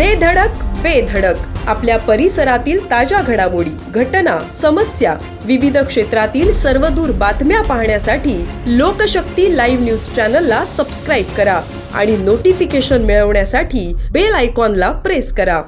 दे धडक बेधडक आपल्या परिसरातील ताज्या घडामोडी घटना समस्या विविध क्षेत्रातील सर्वदूर बातम्या पाहण्यासाठी लोकशक्ती लाईव्ह न्यूज चॅनलला सबस्क्राईब करा आणि नोटिफिकेशन मिळवण्यासाठी बेल आयकॉनला प्रेस करा.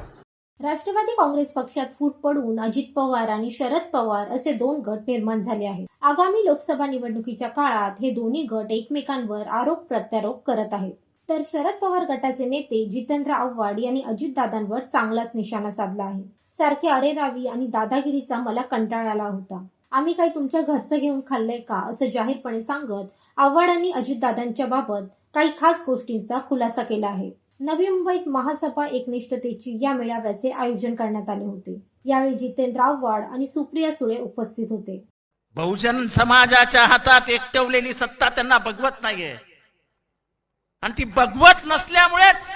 राष्ट्रवादी काँग्रेस पक्षात फूट पडून अजित पवार आणि शरद पवार असे दोन गट निर्माण झाले आहेत. आगामी लोकसभा निवडणुकीच्या काळात हे दोन्ही गट एकमेकांवर आरोप प्रत्यारोप करत आहेत. तर शरद पवार गटाचे नेते जितेंद्र आव्हाड यांनी अजितदादांवर चांगलाच निशाणा साधला आहे. सारखे अरे रावी आणि दादागिरीचा मला कंटाळा आला होता. आम्ही काही तुमच्या घरचं घेऊन खाल्लंय का असं जाहीरपणे सांगत आव्हाडांनी अजितदादांच्या बाबत काही खास गोष्टींचा खुलासा केला आहे. नवी मुंबईत महासभा एकनिष्ठतेची या मेळाव्याचे आयोजन करण्यात आले होते. यावेळी जितेंद्र आव्हाड आणि सुप्रिया सुळे उपस्थित होते. बहुजन समाजाच्या हातात एकटवलेली सत्ता त्यांना बघवत नाहीये. आणि ती भगवत नसल्यामुळेच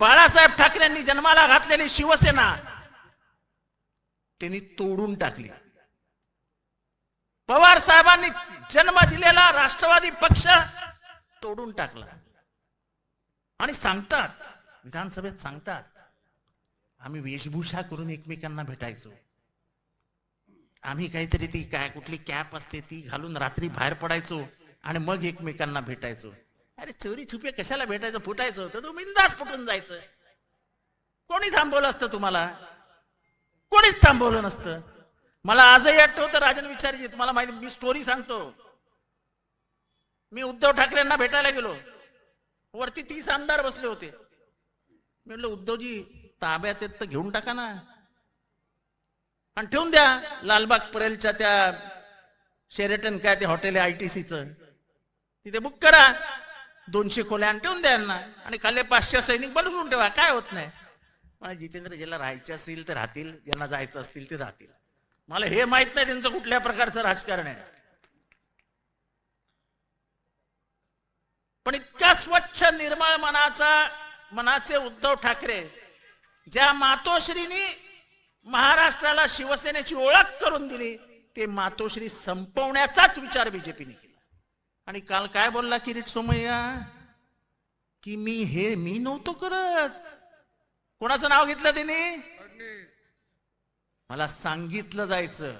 बाळासाहेब ठाकरेंनी जन्माला घातलेली शिवसेना त्यांनी तोडून टाकली. पवार साहेबांनी जन्म दिलेला राष्ट्रवादी पक्ष तोडून टाकला. आणि सांगतात विधानसभेत सांगतात आम्ही वेशभूषा करून एकमेकांना भेटायचो. आम्ही काहीतरी ती काय कुठली कॅप असते ती घालून रात्री बाहेर पडायचो आणि मग एकमेकांना भेटायचो. अरे चोरी छुपे कशाला भेटायचं? फुटायचं होतं. तू बिंदास फुटून जायचं. कोणी थांबवलं असतं तुम्हाला? कोणीच थांबवलं नसतं. मला आजही आठवतं राजन विचारजी तुम्हाला माहिती मी स्टोरी सांगतो. मी उद्धव ठाकरेंना भेटायला गेलो. वरती तीस आमदार बसले होते. मी म्हटलं उद्धवजी ताब्यात येत तर घेऊन टाका ना. आणि ठेवून द्या लालबाग परेलच्या त्या शेरेटन काय ते हॉटेल आहे आयटीसीचं तिथे बुक करा. दोनशे खोल्या आणि ठेवून द्या आणि खाली पाचशे सैनिक बनवून ठेवा. काय होत नाही? मला जितेंद्र ज्याला राहायचे असतील ते राहतील. ज्यांना जायचं असतील ते राहतील. मला हे माहीत नाही त्यांचं कुठल्या प्रकारचं राजकारण आहे. पण इतक्या स्वच्छ निर्मळ मनाचा मनाचे उद्धव ठाकरे ज्या मातोश्रीनी महाराष्ट्राला शिवसेनेची ओळख करून दिली ते मातोश्री संपवण्याचाच विचार बीजेपीने केला. आणि काल काय बोलला किरीट सोमय्या? की मी हे मी नव्हतो करत. कोणाचं नाव घेतलं त्याने मला सांगितलं जायचं.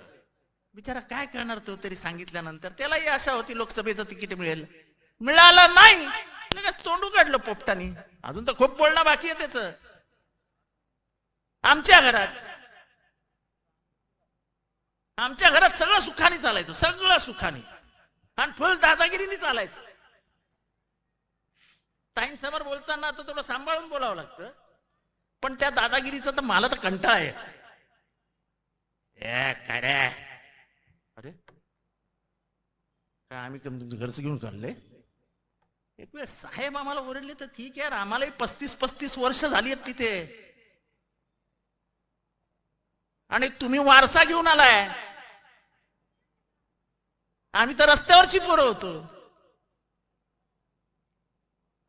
बिचारा काय करणार तो तरी सांगितल्यानंतर? त्यालाही आशा होती लोकसभेचं तिकीट मिळेल. मिळालं नाही. लगेच तोंडू काढलं पोपटानी. अजून तर खूप बोलणं बाकी आहे त्याच. आमच्या घरात. आमच्या घरात सगळं सुखाने चालायचं. सगळं सुखाने. आणि फुल दादागिरीने चालायचं. ताईंसमोर बोलताना आता थोडं सांभाळून बोलावं लागतं. पण त्या दादागिरीचा तर मला तर कंटाळा यायचा. काय रे? अरे काय आम्ही तुमचं घरचं घेऊन काढले? एक वेळ साहेब आम्हाला ओरडले तर ठीक आहे यार, आम्हालाही पस्तीस पस्तीस वर्ष झाली आहेत तिथे. आणि तुम्ही वारसा घेऊन आलाय. आम्ही तर रस्त्यावरची पोरं होतो.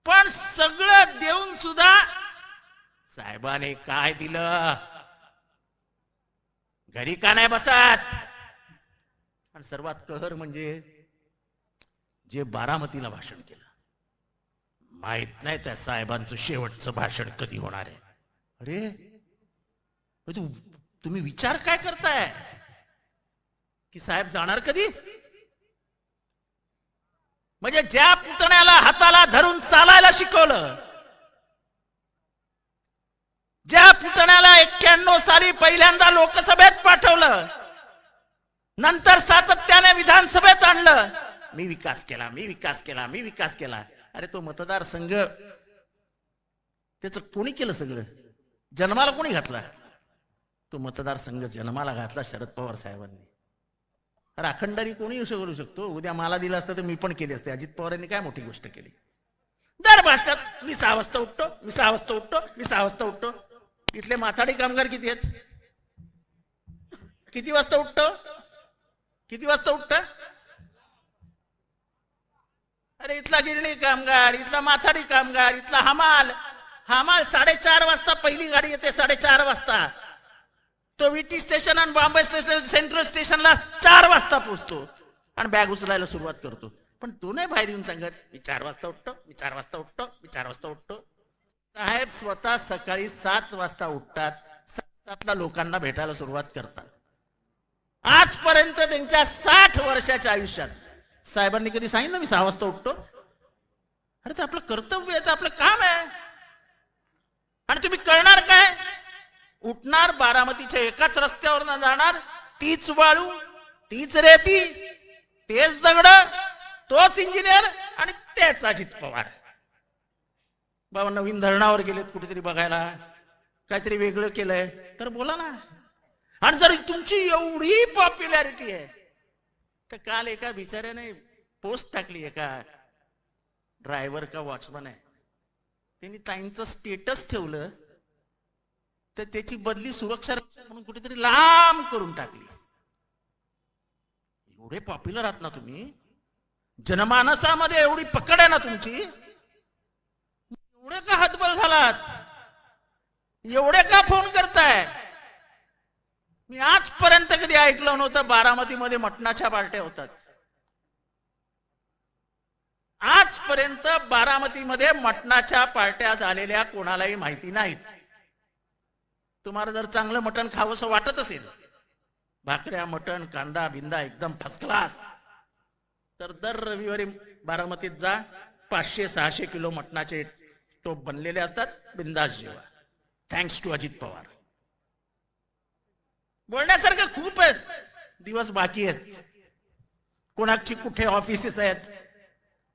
पण सगळं देऊन सुद्धा साहेबाने काय दिलं? घरी का नाही बसत? आणि सर्वात कहर म्हणजे जे बारामतीला भाषण केलं. माहीत नाही त्या साहेबांचं शेवटचं भाषण कधी होणार आहे. अरे अरे तू तुम्ही विचार काय करताय? की साहेब जाणार कधी? म्हणजे ज्या पुतण्याला हाताला धरून चालायला शिकवलं ज्या पुतण्याला एक्क्याण्णव साली पहिल्यांदा लोकसभेत पाठवलं नंतर सातत्याने विधानसभेत आणलं मी विकास केला मी विकास केला मी विकास केला. अरे तो मतदारसंघ त्याच कोणी केलं सगळं? जन्माला कोणी घातला? तो मतदारसंघ जन्माला घातला शरद पवार साहेबांनी. राखंडारी कोणी असं करू शकतो? उद्या मला दिलं असतं तर मी पण केली असते. अजित पवारांनी काय मोठी गोष्ट केली? दर भाषणात मी सहा वाजता उठतो मी सहा वाजता उठतो मी सहा वाजता उठतो. इथले माथाडी कामगार किती आहेत? किती वाजता उठतो? किती वाजता उठत? अरे इथला गिरणी कामगार इथला माथाडी कामगार इथला हमाल. हमाल साडेचार वाजता पहिली गाडी येते साडेचार वाजता. तो विटी स्टेशन आणि बॉम्बे स्टेशन सेंट्रल स्टेशनला चार वाजता पोहोचतो आणि बॅग उचलायला सुरुवात करतो. पण तो नाही बाहेर येऊन सांगत मी चार वाजता उठतो मी चार वाजता उठतो मी चार वाजता उठतो. साहेब स्वतः सकाळी सात वाजता उठतात सातला लोकांना भेटायला सुरुवात करतात. आजपर्यंत त्यांच्या साठ वर्षाच्या आयुष्यात साहेबांनी कधी सांगितलं मी सहा वाजता उठतो? अरे ते आपलं कर्तव्य आहे ते आपलं काम आहे. आणि तुम्ही करणार काय? उठणार बारामतीच्या एकाच रस्त्यावर जाणार तीच वाळू तीच रेती तेच दगड तोच इंजिनियर आणि त्याच अजित पवार. बाबा नवीन धरणावर गेलेत कुठेतरी बघायला. काहीतरी वेगळं केलंय. तर बोला ना. आणि जर तुमची एवढी पॉप्युलॅरिटी आहे तर काल एका बिचाऱ्याने पोस्ट टाकली एका ड्रायव्हर का वॉचमन आहे. त्यांनी ताईंचं स्टेटस ठेवलं. तर त्याची बदली सुरक्षा रक्षण म्हणून कुठेतरी लांब करून टाकली. एवढे पॉप्युलर आहात ना तुम्ही. जनमानसामध्ये एवढी पकड आहे ना तुमची. एवढे का हातबल झालात? एवढे का फोन करताय? मी आजपर्यंत कधी ऐकलं नव्हतं बारामतीमध्ये मटणाच्या पार्ट्या होतात. आजपर्यंत बारामतीमध्ये मटणाच्या पार्ट्या झालेल्या कोणालाही माहिती नाहीत. तुम्हाला जर चांगलं मटण खावंसं वाटत असेल भाकऱ्या मटण कांदा बिंदा एकदम फर्स्ट क्लास तर दर रविवारी बारामतीत जा पाचशे सहाशे किलो मटणाचे टोप बनलेले असतात बिंदास जेवा. Thanks to Ajit Pawar. बोलण्यासारखं खूप आहेत दिवस बाकी आहेत. कोणाची कुठे ऑफिसेस आहेत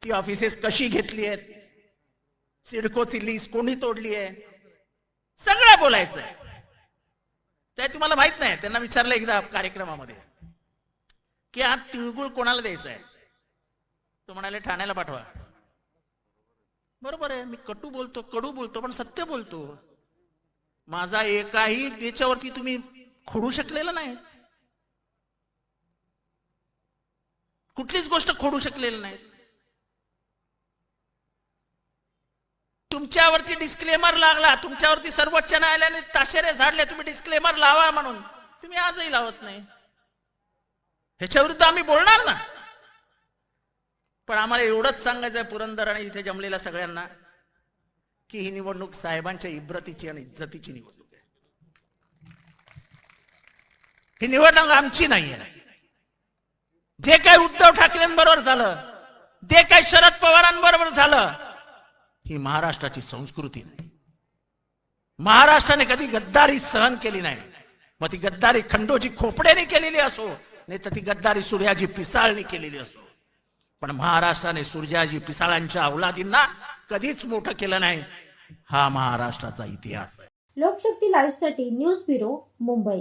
ती ऑफिसेस कशी घेतली आहेत सिडकोची लीज कोणी तोडली आहे सगळं बोलायचं आहे ते तुम्हाला माहीत नाही. त्यांना विचारलं एकदा कार्यक्रमामध्ये की हा तिळगुळ कोणाला द्यायचा आहे तो म्हणाले ठाण्याला पाठवा. बरोबर आहे मी कटू बोलतो कडू बोलतो पण सत्य बोलतो. माझा एकाही याच्यावरती तुम्ही खोडू शकलेला नाही. कुठलीच गोष्ट खोडू शकलेली नाही. तुमच्यावरती डिस्क्लेमर लागला तुमच्यावरती सर्वोच्च न्यायालयाने ताशेरे झाडले तुम्ही डिस्क्लेमर लावा म्हणून. तुम्ही आजही लावत नाही. ह्याच्या विरुद्ध आम्ही बोलणार ना. पण आम्हाला एवढंच सांगायचं आहे पुरंदर आणि इथे जमलेल्या सगळ्यांना की ही निवडणूक साहेबांच्या इब्रतीची आणि इज्जतीची निवडणूक आहे. ही निवडणूक आमची नाही आहे जे काही उद्धव ठाकरेंबरोबर झालं जे काही शरद पवारांबरोबर झालं ही महाराष्ट्राची संस्कृती नाही. महाराष्ट्राने कधी गद्दारी सहन केली नाही. मग ती गद्दारी खंडोजी खोपड्याने केलेली असो नाही तर ती गद्दारी सूर्याजी पिसाळने केलेली असो. पण महाराष्ट्राने सूर्याजी पिसाळांच्या अवलादींना कधीच मोठं केलं नाही. हा महाराष्ट्राचा इतिहास आहे. लोकशक्ती लाईव्हसाठी न्यूज ब्युरो मुंबई.